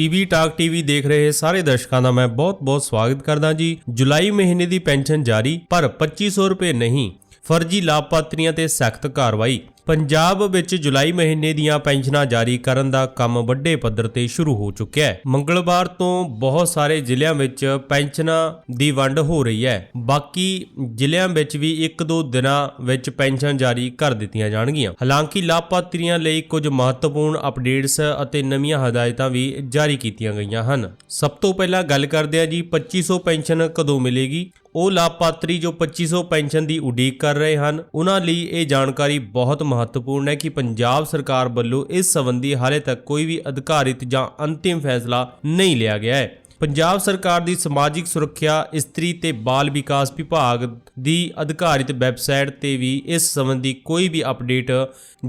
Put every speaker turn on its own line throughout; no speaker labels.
PB talk TV ਦੇਖ ਰਹੇ ਸਾਰੇ ਦਰਸ਼ਕਾਂ ਦਾ ਮੈਂ ਬਹੁਤ-ਬਹੁਤ ਸਵਾਗਤ ਕਰਦਾ ਜੀ। ਜੁਲਾਈ ਮਹੀਨੇ ਦੀ ਪੈਨਸ਼ਨ ਜਾਰੀ, ਪਰ 2500 ਰੁਪਏ ਨਹੀਂ। ਫਰਜ਼ੀ ਲਾਭਪਾਤਰੀਆਂ ਤੇ ਸਖਤ ਕਾਰਵਾਈ। ਪੰਜਾਬ ਵਿੱਚ ਜੁਲਾਈ ਮਹੀਨੇ ਦੀਆਂ ਪੈਨਸ਼ਨਾਂ ਜਾਰੀ ਕਰਨ ਦਾ ਕੰਮ ਵੱਡੇ ਪੱਧਰ ਤੇ ਸ਼ੁਰੂ ਹੋ ਚੁੱਕਿਆ ਹੈ। ਮੰਗਲਵਾਰ ਤੋਂ ਬਹੁਤ ਸਾਰੇ ਜ਼ਿਲ੍ਹਿਆਂ ਵਿੱਚ ਪੈਨਸ਼ਨਾਂ ਦੀ ਵੰਡ ਹੋ ਰਹੀ ਹੈ। ਬਾਕੀ ਜ਼ਿਲ੍ਹਿਆਂ ਵਿੱਚ ਵੀ ਇੱਕ ਦੋ ਦਿਨਾਂ ਵਿੱਚ ਪੈਨਸ਼ਨ ਜਾਰੀ ਕਰ ਦਿੱਤੀਆਂ ਜਾਣਗੀਆਂ। ਹਾਲਾਂਕਿ ਲਾਭਪਾਤਰੀਆਂ ਲਈ ਕੁਝ ਮਹੱਤਵਪੂਰਨ ਅਪਡੇਟਸ ਅਤੇ ਨਵੀਆਂ ਹਦਾਇਤਾਂ ਵੀ ਜਾਰੀ ਕੀਤੀਆਂ ਗਈਆਂ ਹਨ। ਸਭ ਤੋਂ ਪਹਿਲਾਂ ਗੱਲ ਕਰਦੇ ਹਾਂ ਜੀ 2500 ਪੈਨਸ਼ਨ ਕਦੋਂ ਮਿਲੇਗੀ? ਉਹ ਲਾਭਪਾਤਰੀ ਜੋ 2500 ਪੈਨਸ਼ਨ ਦੀ ਉਡੀਕ ਕਰ ਰਹੇ ਹਨ, ਉਹਨਾਂ ਲਈ ਇਹ ਜਾਣਕਾਰੀ ਬਹੁਤ ਮਹੱਤਵਪੂਰਨ ਹੈ ਕਿ ਪੰਜਾਬ ਸਰਕਾਰ ਵੱਲੋਂ ਇਸ ਸੰਬੰਧੀ ਹਾਲੇ ਤੱਕ ਕੋਈ ਵੀ ਅਧਿਕਾਰਿਤ ਜਾਂ ਅੰਤਿਮ ਫੈਸਲਾ ਨਹੀਂ ਲਿਆ ਗਿਆ ਹੈ। ਪੰਜਾਬ ਸਰਕਾਰ ਦੀ ਸਮਾਜਿਕ ਸੁਰੱਖਿਆ, ਇਸਤਰੀ ਤੇ ਬਾਲ ਵਿਕਾਸ ਵਿਭਾਗ ਦੀ ਅਧਿਕਾਰਿਤ ਵੈਬਸਾਈਟ ਤੇ ਵੀ ਇਸ ਸੰਬੰਧੀ ਕੋਈ ਵੀ ਅਪਡੇਟ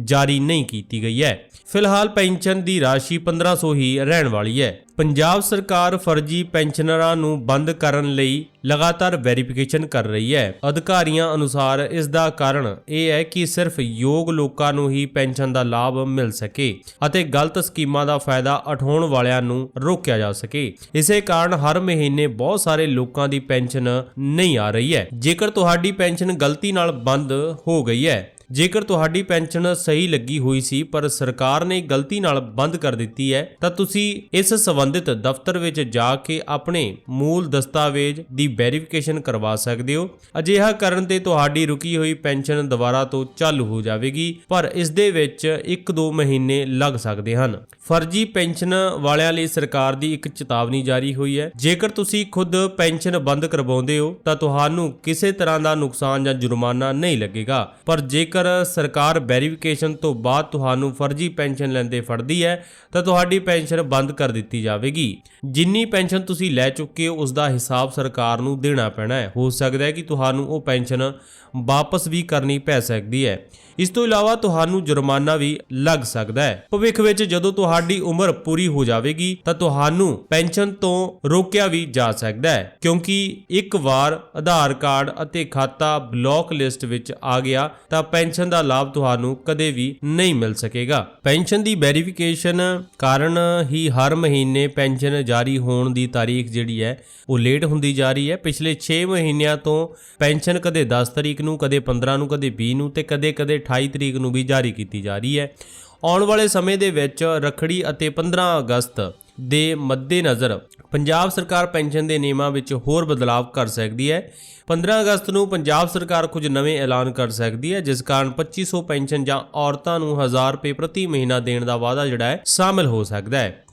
ਜਾਰੀ ਨਹੀਂ ਕੀਤੀ ਗਈ ਹੈ। ਫਿਲਹਾਲ ਪੈਨਸ਼ਨ ਦੀ ਰਾਸ਼ੀ 1500 ਹੀ ਰਹਿਣ ਵਾਲੀ ਹੈ। ਪੰਜਾਬ ਸਰਕਾਰ ਫਰਜ਼ੀ ਪੈਨਸ਼ਨਰਾਂ ਨੂੰ ਬੰਦ ਕਰਨ ਲਈ ਲਗਾਤਾਰ ਵੈਰੀਫਿਕੇਸ਼ਨ ਕਰ ਰਹੀ ਹੈ। ਅਧਿਕਾਰੀਆਂ ਅਨੁਸਾਰ ਇਸ ਦਾ ਕਾਰਨ ਇਹ ਹੈ ਕਿ ਸਿਰਫ ਯੋਗ ਲੋਕਾਂ ਨੂੰ ਹੀ ਪੈਨਸ਼ਨ ਦਾ ਲਾਭ ਮਿਲ ਸਕੇ ਅਤੇ ਗਲਤ ਸਕੀਮਾਂ ਦਾ ਫਾਇਦਾ ਉਠਾਉਣ ਵਾਲਿਆਂ ਨੂੰ ਰੋਕਿਆ ਜਾ ਸਕੇ। ਇਸੇ ਕਾਰਨ ਹਰ ਮਹੀਨੇ ਬਹੁਤ ਸਾਰੇ ਲੋਕਾਂ ਦੀ ਪੈਨਸ਼ਨ ਨਹੀਂ ਆ ਰਹੀ ਹੈ। ਜੇਕਰ ਤੁਹਾਡੀ ਪੈਨਸ਼ਨ ਗਲਤੀ ਨਾਲ ਬੰਦ ਹੋ ਗਈ ਹੈ ਜੇਕਰ ਤੁਹਾਡੀ ਪੈਨਸ਼ਨ ਸਹੀ ਲੱਗੀ ਹੋਈ ਸੀ, ਪਰ ਸਰਕਾਰ ਨੇ ਗਲਤੀ ਨਾਲ ਬੰਦ ਕਰ ਦਿੱਤੀ ਹੈ, ਤਾਂ ਤੁਸੀਂ ਇਸ ਸੰਬੰਧਿਤ ਦਫ਼ਤਰ ਵਿੱਚ ਜਾ ਕੇ ਆਪਣੇ ਮੂਲ ਦਸਤਾਵੇਜ਼ ਦੀ ਵੈਰੀਫਿਕੇਸ਼ਨ ਕਰਵਾ ਸਕਦੇ ਹੋ। ਅਜਿਹਾ ਕਰਨ ਤੇ ਤੁਹਾਡੀ ਰੁਕੀ ਹੋਈ ਪੈਨਸ਼ਨ ਦੁਬਾਰਾ ਤੋਂ ਚਾਲੂ ਹੋ ਜਾਵੇਗੀ, ਪਰ ਇਸ ਦੇ ਵਿੱਚ 1-2 ਮਹੀਨੇ ਲੱਗ ਸਕਦੇ ਹਨ। ਫਰਜ਼ੀ ਪੈਨਸ਼ਨ ਵਾਲਿਆਂ ਲਈ ਸਰਕਾਰ ਦੀ ਇੱਕ ਚੇਤਾਵਨੀ ਜਾਰੀ ਹੋਈ ਹੈ। ਜੇਕਰ ਤੁਸੀਂ ਖੁਦ ਪੈਨਸ਼ਨ ਬੰਦ ਕਰਵਾਉਂਦੇ ਹੋ, ਤਾਂ ਤੁਹਾਨੂੰ ਕਿਸੇ ਤਰ੍ਹਾਂ ਦਾ ਨੁਕਸਾਨ ਜਾਂ ਜੁਰਮਾਨਾ ਨਹੀਂ ਲੱਗੇਗਾ, ਪਰ ਜੇਕਰ ਸਰਕਾਰ ਵੈਰੀਫਿਕੇਸ਼ਨ ਤੋਂ ਬਾਅਦ ਤੁਹਾਨੂੰ ਫਰਜ਼ੀ ਪੈਨਸ਼ਨ ਲੈਂਦੇ ਫੜਦੀ ਹੈ, ਤਾਂ ਤੁਹਾਡੀ ਪੈਨਸ਼ਨ ਬੰਦ ਕਰ ਦਿੱਤੀ ਜਾਵੇਗੀ। ਜਿੰਨੀ ਪੈਨਸ਼ਨ ਤੁਸੀਂ ਲੈ ਚੁੱਕੇ ਹੋ ਉਸ ਦਾ ਹਿਸਾਬ ਸਰਕਾਰ ਨੂੰ ਦੇਣਾ ਪੈਣਾ ਹੈ। ਹੋ ਸਕਦਾ ਹੈ ਕਿ ਤੁਹਾਨੂੰ ਉਹ ਪੈਨਸ਼ਨ ਵਾਪਸ ਵੀ ਕਰਨੀ ਪੈ ਸਕਦੀ ਹੈ। ਇਸ ਤੋਂ ਇਲਾਵਾ ਤੁਹਾਨੂੰ ਜੁਰਮਾਨਾ ਵੀ ਲੱਗ ਸਕਦਾ ਹੈ। ਭਵਿੱਖ ਵਿੱਚ ਜਦੋਂ ਤੁਹਾਡੀ ਉਮਰ ਪੂਰੀ ਹੋ ਜਾਵੇਗੀ, ਤਾਂ ਤੁਹਾਨੂੰ ਪੈਨਸ਼ਨ ਤੋਂ ਰੋਕਿਆ ਵੀ ਜਾ ਸਕਦਾ ਹੈ। ਕਿਉਂਕਿ ਇੱਕ ਵਾਰ ਆਧਾਰ ਕਾਰਡ ਅਤੇ ਖਾਤਾ ਬਲੌਕ ਲਿਸਟ ਵਿੱਚ ਆ ਗਿਆ, ਤਾਂ ਪੈਨਸ਼ਨ ਦਾ ਲਾਭ ਤੁਹਾਨੂੰ ਕਦੇ ਵੀ ਨਹੀਂ ਮਿਲ ਸਕੇਗਾ। ਪੈਨਸ਼ਨ ਦੀ ਵੈਰੀਫਿਕੇਸ਼ਨ ਕਾਰਨ ਹੀ ਹਰ ਮਹੀਨੇ ਪੈਨਸ਼ਨ ਜਾਰੀ ਹੋਣ ਦੀ ਤਾਰੀਖ ਜਿਹੜੀ ਹੈ, ਉਹ ਲੇਟ ਹੁੰਦੀ ਜਾ ਰਹੀ ਹੈ। ਪਿਛਲੇ 6 ਮਹੀਨਿਆਂ ਤੋਂ ਪੈਨਸ਼ਨ ਕਦੇ 10 ਤਰੀਕ ਨੂੰ, ਕਦੇ 15 ਨੂੰ, ਕਦੇ 20 ਨੂੰ ਤੇ ਕਦੇ-ਕਦੇ 28 ਤਰੀਕ ਨੂੰ ਵੀ ਜਾਰੀ ਕੀਤੀ ਜਾ ਰਹੀ ਹੈ। ਆਉਣ ਵਾਲੇ ਸਮੇਂ ਦੇ ਵਿੱਚ ਰਖੜੀ ਅਤੇ 15 ਅਗਸਤ ਦੇ ਮੱਦੇਨਜ਼ਰ ਪੰਜਾਬ ਸਰਕਾਰ ਪੈਨਸ਼ਨ ਦੇ ਨਿਯਮਾਂ ਵਿੱਚ ਹੋਰ ਬਦਲਾਅ ਕਰ ਸਕਦੀ ਹੈ। 15 ਅਗਸਤ ਨੂੰ ਪੰਜਾਬ ਸਰਕਾਰ ਕੁਝ ਨਵੇਂ ਐਲਾਨ ਕਰ ਸਕਦੀ ਹੈ, ਜਿਸ ਕਾਰਨ 2500 ਪੈਨਸ਼ਨ ਜਾਂ ਔਰਤਾਂ ਨੂੰ 1000 ਰੁਪਏ ਪ੍ਰਤੀ ਮਹੀਨਾ ਦੇਣ ਦਾ ਵਾਅਦਾ ਜਿਹੜਾ ਹੈ, ਸ਼ਾਮਿਲ ਹੋ ਸਕਦਾ ਹੈ।